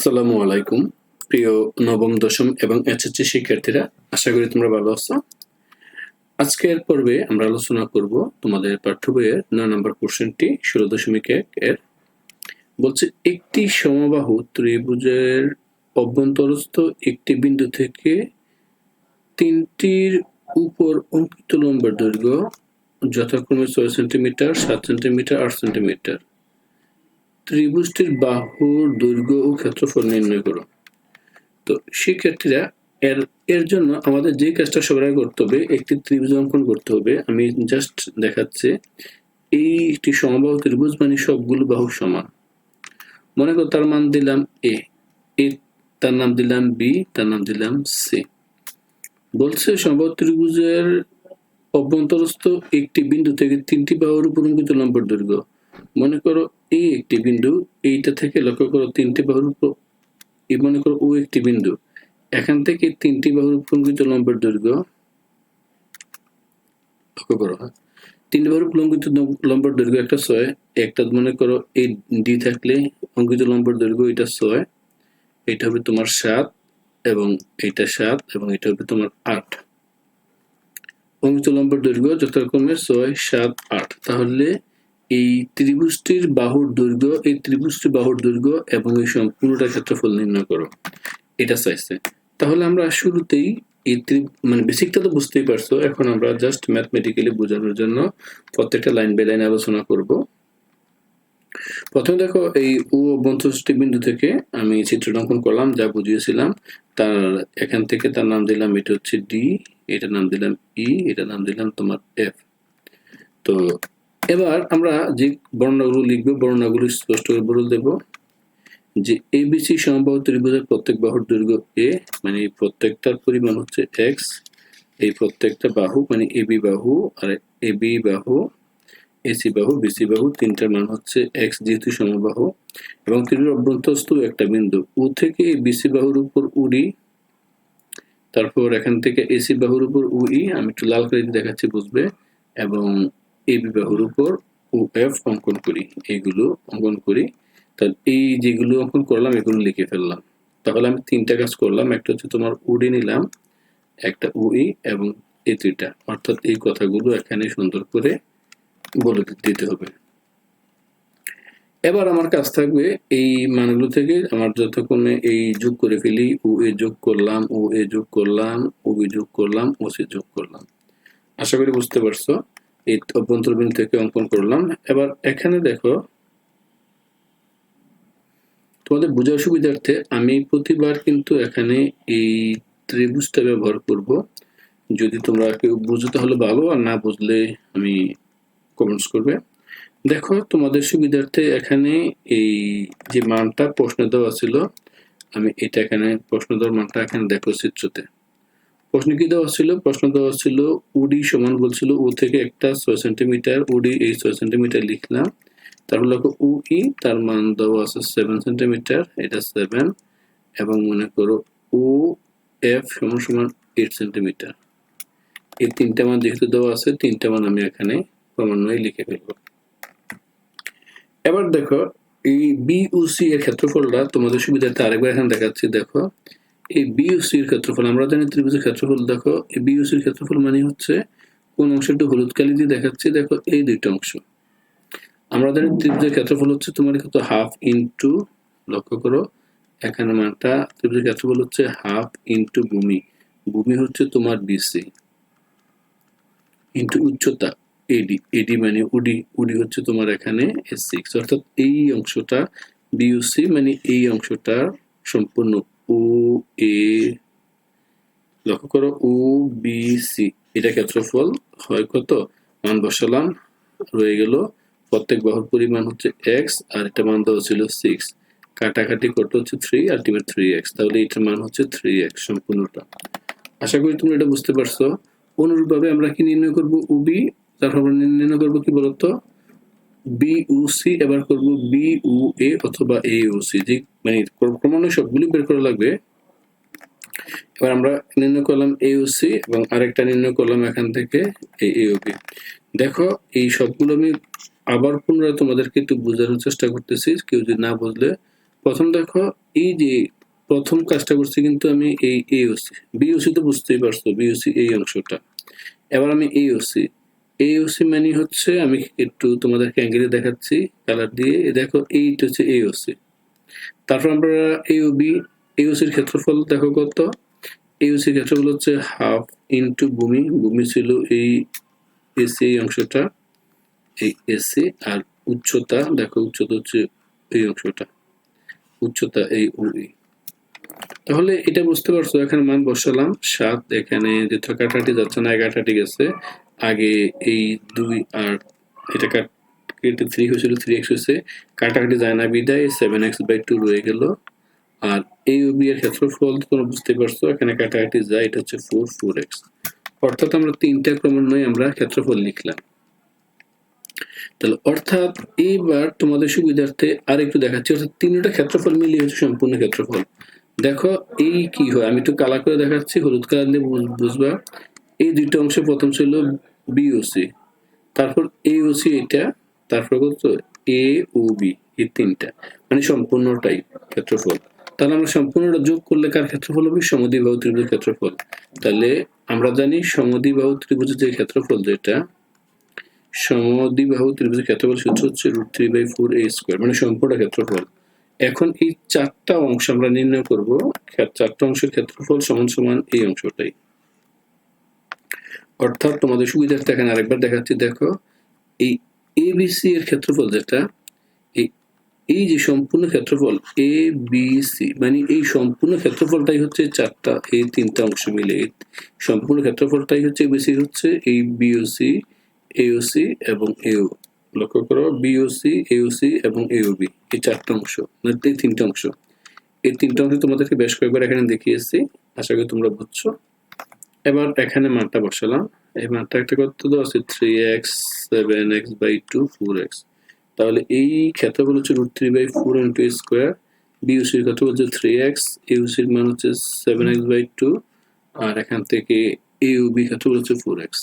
আসসালামু আলাইকুম, প্রিয় নবম, দশম এবং এইচএসসি শিক্ষার্থীরা, আশা করি তোমরা ভালো আছো। আজকের পর্বে আমরা আলোচনা করব তোমাদের পাঠ্য বইয়ের নয় নম্বর কোশ্চেনটি ষোলো দশমিক এক এর। বলছে, একটি সমবাহু ত্রিভুজের অভ্যন্তরস্থ একটি বিন্দু থেকে তিনটির উপর অঙ্কিত লম্বের দৈর্ঘ্য যথাক্রমে ছয় সেন্টিমিটার, সাত সেন্টিমিটার, আট সেন্টিমিটার। ত্রিভুজটির বাহুর দৈর্ঘ্য ও ক্ষেত্রফল নির্ণয় করো। তো শিক্ষার্থীরা এর এর জন্য আমাদের যে কাজটা সবার আগে করতে হবে, একটি ত্রিভুজ অঙ্কন করতে হবে। আমি জাস্ট দেখাচ্ছি এই একটি সমবাহু ত্রিভুজ মানে সবগুলো বাহু সমান। মনে করো তার মান দিলাম এ এ তার নাম দিলাম বি তার নাম দিলাম সি বলছে সমবাহু ত্রিভুজের অভ্যন্তরস্থ একটি বিন্দু থেকে তিনটি বাহুর উপর অঙ্কিত লম্বের দৈর্ঘ্য। মনে করো এই একটি বিন্দু, এইটা থেকে লক্ষ্য করো তিনটি বাহুর এই মনে করো ও একটি বিন্দু। এখান থেকে তিনটি বাহুর উপলঙ্কিত লম্বের দৈর্ঘ্য। লক্ষ্য করো হ্যাঁ? তিনটি বাহুর উপলঙ্কিত লম্বের দৈর্ঘ্য একটা ছয়। একটা মনে করো এই ডি থাকলে অঙ্কিত লম্বের দৈর্ঘ্য এটা ছয়। এটা হবে তোমার সাত এবং এটা সাত এবং এটা হবে তোমার আট। অঙ্কিত লম্বের দৈর্ঘ্য যথাক্রমে ছয়, সাত, আট। তাহলে এই ত্রিভুজটির বাহুর দৈর্ঘ্য, এই ত্রিভুজটির বাহুর দৈর্ঘ্য এবং এই সম্পূর্ণটা ক্ষেত্রফল নির্ণয় করো। এটা চাইছে তাহলে আমরা শুরুতেই এই মানে বেসিকটা তো বুঝতেই পারছ, এখন আমরা জাস্ট ম্যাথমেটিক্যালি বোঝানোর জন্য প্রত্যেকটা লাইন বাই লাইন আলোচনা করব। প্রথমে দেখো এই ও অভ্যন্তরষ্টি বিন্দু থেকে আমি চিত্রটা অঙ্কন করলাম, যা বুঝিয়েছিলাম। তার এখান থেকে তার নাম দিলাম, এটা হচ্ছে ডি এটার নাম দিলাম ই এটার নাম দিলাম তোমার এফ তো এবার আমরা যে বর্ণনাগুলো লিখব, বর্ণনাগুলো স্পষ্ট করে বলে দেব যে এবিসি সমবাহু ত্রিভুজের প্রত্যেক বাহুর দৈর্ঘ্য এ মানে প্রত্যেকটার পরিমাণ হচ্ছে এক্স এই প্রত্যেকটা বাহু মানে এবি বাহু আর এবি বাহু এসি বাহু বিসি বাহু, তিনটার মান হচ্ছে এক্স যেহেতু সমবাহু এবং ত্রিভুজ অভ্যন্তস্থ একটা বিন্দু। উ থেকে বিসি বাহুর উপর উডি তারপর এখান থেকে এসি বাহুর উপর উই আমি একটু লাল করে দেখাচ্ছি, বুঝবে? এবং এই বিবাহের উপর ও এফ অঙ্কন করি, এইগুলো অঙ্কন করি। তাহলে এই যেগুলো অঙ্কন করলাম, এগুলো লিখে ফেললাম। তাহলে আমি তিনটা কাজ করলাম, একটা হচ্ছে তোমার উডি নিলাম, একটা উই এবং এই দুইটা। অর্থাৎ এই কথাগুলো এখানে সুন্দর করে বলে দিতে হবে। এবার আমার কাজ থাকবে এই মানগুলো থেকে আমার যতক্ষণে এই যোগ করে ফেলি ও এ যোগ করলাম ও এ যোগ করলাম ও বি যোগ করলাম, ও সে যোগ করলাম। আশা করি বুঝতে পারছ? এই অভ্যন্তরবিন্দু থেকে অঙ্কন করলাম। এবার এখানে দেখো, তোমাদের বোঝার সুবিধার্থে আমি প্রতিবার কিন্তু এখানে এই ত্রিভুজটা ব্যবহার করব। যদি তোমরা কেউ বুঝতে হলে ভালো আর না বুঝলে আমি কমেন্টস করবে। দেখো, তোমাদের সুবিধার্থে এখানে এই যে মানটা প্রশ্ন দেওয়া ছিল, আমি এটা এখানে প্রশ্ন দেওয়ার মানটা এখানে দেখো চিত্রতে। প্রশ্ন কি দেওয়া ছিল প্রশ্ন দেওয়া ছিল উডি সমান বলছিল ও থেকে একটা ছয় সেন্টিমিটার উডি এই ছয় সেন্টিমিটার লিখলাম। তারপর লেখো উ ই তার মান দেওয়া আছে সেভেন সেন্টিমিটার এটা সেভেন এবং মনে করো ও এফ সমান সমান এইট সেন্টিমিটার এই তিনটা মান যেহেতু দেওয়া আছে, তিনটা মান আমি এখানে ক্রমান্বয়ে লিখে ফেলব। এবার দেখো, এই বিউসি এর ক্ষেত্রফলটা তোমাদের সুবিধার্থে আরেকবার এখানে দেখাচ্ছি। দেখো এই বিউসির ক্ষেত্রফল, আমরা জানি ত্রিভুজের ক্ষেত্রফল, দেখো, এই বিউসির ক্ষেত্রফল মানে হচ্ছে কোন অংশটা হলুদ কালি দিয়ে দেখাচ্ছি, দেখো, এই দুইটা অংশ। আমরা জানি ত্রিভুজের ক্ষেত্রফল হচ্ছে তোমার কত? হাফ ইন্টু, লক্ষ্য করো, এখানে মানটা ত্রিভুজের ক্ষেত্রফল হচ্ছে হাফ ইন্টু ভূমি। ভূমি হচ্ছে তোমার বিসি ইন্টু উচ্চতা এডি এডি মানে উডি উডি হচ্ছে তোমার এখানে এস সিক্স অর্থাৎ এই অংশটা বিউসি মানে এই অংশটা সম্পূর্ণ এ লক্ষ্য করো ও বি সি এটা ক্ষেত্রফল হয় কত? মান বসালাম, রয়ে গেল। প্রত্যেক বাহুর পরিমাণ হচ্ছে এক্স আর এটা মান দেওয়া ছিল সিক্স কাটাকাটি করতে হচ্ছে থ্রি আলটিমেট থ্রি এক্স তাহলে এটার মান হচ্ছে থ্রি এক্স সম্পূর্ণটা। আশা করি তুমি এটা বুঝতে পারছ। অনুরূপভাবে আমরা কি নির্ণয় করব? উবি তারপর নির্ণয় করব কি বলতো? বি এবার করব বি এ অথবা এ যে মানে ক্রমান্বয়ে সবগুলি বের করা লাগবে। এবার আমরা নির্ণয় করলাম এ এবং আরেকটা নির্ণয় করলাম এখান থেকে এ দেখো, এই সবগুলো আমি আবার পুনরায় তোমাদেরকে একটু বোঝানোর চেষ্টা করতেছি, কেউ যদি না বুঝলে। প্রথম দেখো, এই যে প্রথম কাজটা করছি কিন্তু আমি এই এওসি বিওসি তো বুঝতেই পারছ বিওসি এই অংশটা। এবার আমি এওসি এওসি মানে হচ্ছে আমি একটু তোমাদেরকে অ্যাঙ্গেলে দেখাচ্ছি কালার দিয়ে। দেখো এইটা হচ্ছে এওসি তারপর আমরা এওবি এওসির ক্ষেত্রফল দেখো কত। এওসির ক্ষেত্রফল হচ্ছে হাফ ইনটু ভূমি। ভূমি ছিল এই এসি এই অংশটা, এই এসি আর উচ্চতা, দেখো, উচ্চতা হচ্ছে এই অংশটা, উচ্চতা এই ওই তাহলে এটা বুঝতে পারছ, এখানে মান বসালাম। সাত, এখানে যে কাটাটি যাচ্ছে না এগারোটাটি গেছে আগে এই দুই আর এটা কাট- থ্রি হয়েছিল থ্রি এক্স হয়েছে। কাটাকাটি যায় না বিদায় সেভেন এক্স বাই টু রয়ে গেল। আর এই ওবি এর ক্ষেত্রফল তোমরা বুঝতে পারছ, এখানে কাটাকাটি যায়, এটা হচ্ছে ফোর ফোর এক্স অর্থাৎ আমরা তিনটা ক্রমান্বয়ে আমরা ক্ষেত্রফল লিখলাম। তাহলে অর্থাৎ এইবার তোমাদের সুবিধার্থে আরেকটু দেখাচ্ছি। অর্থাৎ তিনটা ক্ষেত্রফল মিলিয়ে হচ্ছে সম্পূর্ণ ক্ষেত্রফল। দেখো, এই কি হয়? আমি একটু কালা করে দেখাচ্ছি, হলুদ কালার দিয়ে বুঝবা। এই দুইটা অংশ প্রথম ছিল বিওসি তারপর এওসি এটা, তারপর কত এ ও বি এই তিনটা। মানে সম্পূর্ণটাই ক্ষেত্রফল। তাহলে আমরা সম্পূর্ণটা যোগ করলে কার ক্ষেত্রফল হবে? সমদ্বিবাহু ত্রিভুজের ক্ষেত্রফল। তাহলে আমরা জানি সমদ্বিবাহু ত্রিভুজের যে ক্ষেত্রফল যেটা, সমদ্বিবাহু ত্রিভুজের ক্ষেত্রফল সূত্র হচ্ছে root three by four a square মানে সম্পূর্ণ ক্ষেত্রফল। এখন এই চারটা অংশ আমরা নির্ণয় করব। চারটা অংশের ক্ষেত্রফল সমান সমান এই অংশটাই। অর্থাৎ তোমাদের সুবিধার্থে এখানে আরেকবার দেখাচ্ছি, দেখো, এই এবিসি এর ক্ষেত্রফল যেটা, এই যে সম্পূর্ণ ক্ষেত্রফল এ বি সি মানে এই সম্পূর্ণ ক্ষেত্রফলটাই হচ্ছে চারটা এই তিনটা অংশ মিলে সম্পূর্ণ ক্ষেত্রফলটাই হচ্ছে এবিসি হচ্ছে এই বিওসি এওসি এবং এও লক্ষ্য করো বিওসি এওসি এবং এওবি এই চারটা অংশ মানে এই তিনটা অংশ, এই তিনটা অংশ তোমাদেরকে বেশ কয়েকবার এখানে দেখিয়েছি, আশা করি তোমরা বুঝছ। এবার এখানে মানটা বসালাম। এই মানটা একটা কত দেওয়া আছে three x seven x by two four x তাহলে এই ক্ষেত্রফল হচ্ছে root three by four into square বিউসির ক্ষেত্র হচ্ছে থ্রি এক্স ইউসির মান হচ্ছে সেভেন এক্স বাই টু আর এখান থেকে ইউবি কত হচ্ছে ফোর এক্স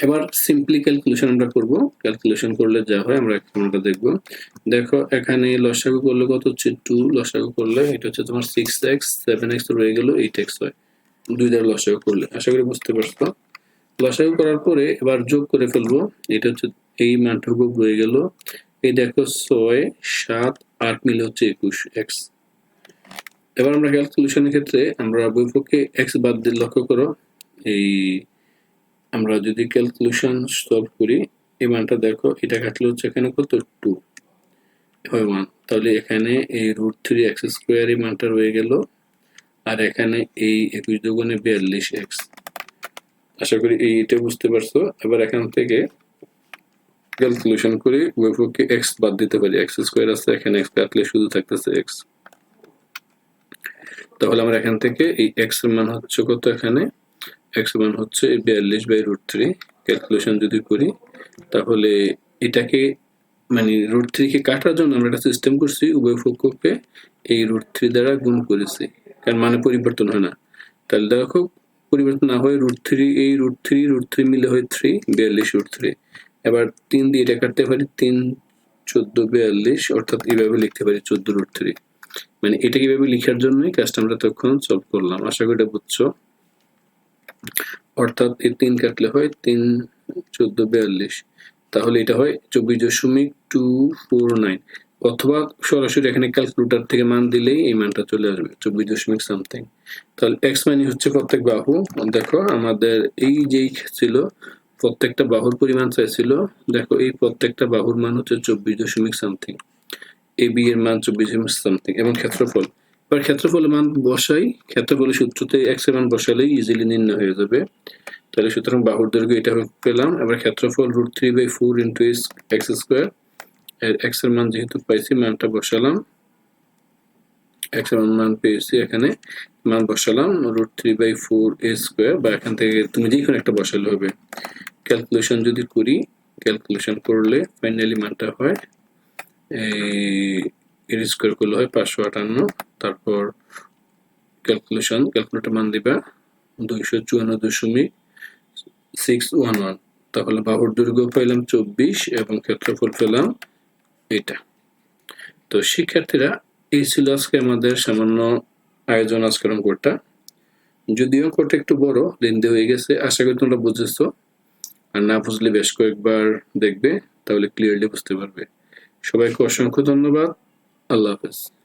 এবার সিম্পলি ক্যালকুলেশন আমরা করব। ক্যালকুলেশন করলে যা হয় আমরা এখন আমরা দেখব। দেখো, এখানে লসাগু করলে কত হচ্ছে? টু লসাগু করলে এটা হচ্ছে তোমার সিক্স এক্স সেভেন এক্স রয়ে গেল এইট এক্স হয়। দুই দ্বারা লসাগু করলে, আশা করি বুঝতে পারছ? লসাগু করার পরে এবার যোগ করে ফেলব। এটা হচ্ছে এই মানটা যোগ রয়ে গেল। এই দেখো ছয়, সাত, আট মিলে হচ্ছে একুশ এক্স এবার আমরা ক্যালকুলেশনের ক্ষেত্রে আমরা বইপক্ষে এক্স বাদ দিয়ে লক্ষ্য করো। এই আমরা যদি ক্যালকুলেশন সলভ করি, এই মানটা দেখো, এটা কাটলে হচ্ছে এখানে কত? টু হয় ওয়ান তাহলে এখানে এই রুট থ্রি এক্স স্কোয়ার এই মানটা রয়ে গেল, আর এখানে এই একুশ দুগুণে বিয়াল্লিশ এক্স আশা করি এইটা বুঝতে পারছ। এবার এখান থেকে ক্যালকুলেশন করে, উভয়পক্ষে এক্স বাদ দিতে পারি। এক্স স্কোয়ার আছে, এখানে এক্স কাটলে শুধু থাকতেছে এক্স তাহলে আমরা এখান থেকে এই এক্সের মান হচ্ছে কত এখানে? এক্স হচ্ছে বিয়াল্লিশ বাই রুট থ্রি ক্যালকুলেশন যদি করি, তাহলে এটাকে মানে রুট থ্রিকে কাটার জন্য আমরা একটা সিস্টেম করছি, উভয় পক্ষকে এই রুট থ্রি দ্বারা গুণ করেছি। কারণ মানে পরিবর্তন হয় না। তাহলে দেখো, পরিবর্তন না হয়ে রুট থ্রি এই রুট থ্রি রুট থ্রি মিলে হয় থ্রি বিয়াল্লিশ রুট থ্রি এবার তিন দিয়ে এটা কাটতে পারি, তিন, চোদ্দ, বিয়াল্লিশ, অর্থাৎ এইভাবে লিখতে পারি চোদ্দ রুট থ্রি মানে এটা কীভাবে লিখার জন্যই কাজটা আমরা তখন সলভ করলাম, আশা করি এটা বুঝছ। অর্থাৎ এই তিন কাটলে হয় তিন চোদ্দ বিয়াল্লিশ। তাহলে এটা হয় চব্বিশ দশমিক টু ফোর নাইন। অথবা সরাসরি এখানে ক্যালকুলেটর থেকে মান দিলেই এই মানটা চলে আসবে, চব্বিশ দশমিক সামথিং তাহলে এক্স মানে হচ্ছে প্রত্যেক বাহু। দেখো আমাদের এই যেই ছিল, প্রত্যেকটা বাহুর পরিমাণ চাইছিল, দেখো এই প্রত্যেকটা বাহুর মান হচ্ছে চব্বিশ দশমিক সামথিং এ বি এর মান চব্বিশ দশমিক সামথিং এবং ক্ষেত্রফল। এবার ক্ষেত্রফলের মান বসাই। ক্ষেত্রফলের সূত্রতে এক্সের মান বসালেই ইজিলি নির্ণয় হয়ে যাবে। তাহলে সুতরাং বাহুর দৈর্ঘ্য এটা পেলাম। এবার ক্ষেত্রফল root three by four into x square এর এক্সের মান যেহেতু পাইছি, মানটা বসালাম। এক্সের মান পেয়েছি এখানে। মান বসালাম root three by four a square বা এখান থেকে তুমি যে কোনো একটা বসালে হবে। ক্যালকুলেশন যদি করি ক্যালকুলেশন করলে ফাইনালি মানটা হয় এর স্কোয়ার করলে হয় পাঁচশো আটান্ন। তারপর ক্যালকুলেশন ক্যালকুলেটর মান দিবা দুইশো চুয়ান্ন দশমিক সিক্স ওয়ান ওয়ান তাহলে বাহুর দৈর্ঘ্য পেলাম চব্বিশ এবং ক্ষেত্রফল পেলাম এটা তো শিক্ষার্থীরা, এই ছিল আজকে আমাদের সামান্য আয়োজন আজকের অঙ্কটা। যদিও অঙ্কটা একটু বড়, লেন্দি হয়ে গেছে, আশা করি তোমরা বুঝেছ। আর না বুঝলে বেশ কয়েকবার দেখবে, তাহলে ক্লিয়ারলি বুঝতে পারবে। সবাইকে অসংখ্য ধন্যবাদ। আল্লাহ হাফেজ।